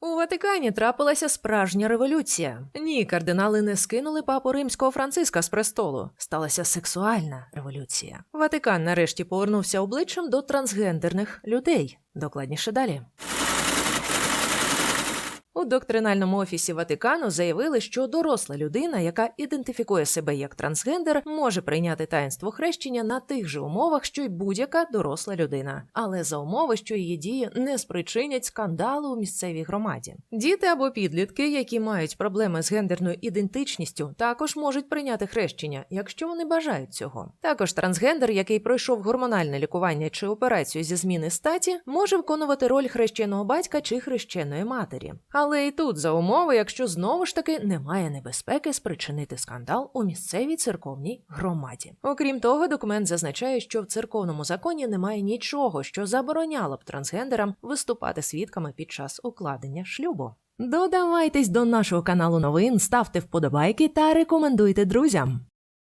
У Ватикані трапилася справжня революція. Ні, кардинали не скинули папу римського Франциска з престолу. Сталася сексуальна революція. Ватикан нарешті повернувся обличчям до трансгендерних людей. Докладніше далі. Доктринальному офісі Ватикану заявили, що доросла людина, яка ідентифікує себе як трансгендер, може прийняти таїнство хрещення на тих же умовах, що й будь-яка доросла людина, але за умови, що її дії не спричинять скандалу у місцевій громаді. Діти або підлітки, які мають проблеми з гендерною ідентичністю, також можуть прийняти хрещення, якщо вони бажають цього. Також трансгендер, який пройшов гормональне лікування чи операцію зі зміни статі, може виконувати роль хрещеного батька чи хрещеної матері. Але і тут за умови, якщо знову ж таки немає небезпеки спричинити скандал у місцевій церковній громаді. Окрім того, документ зазначає, що в церковному законі немає нічого, що забороняло б трансгендерам виступати свідками під час укладення шлюбу. Додавайтесь до нашого каналу новин, ставте вподобайки та рекомендуйте друзям.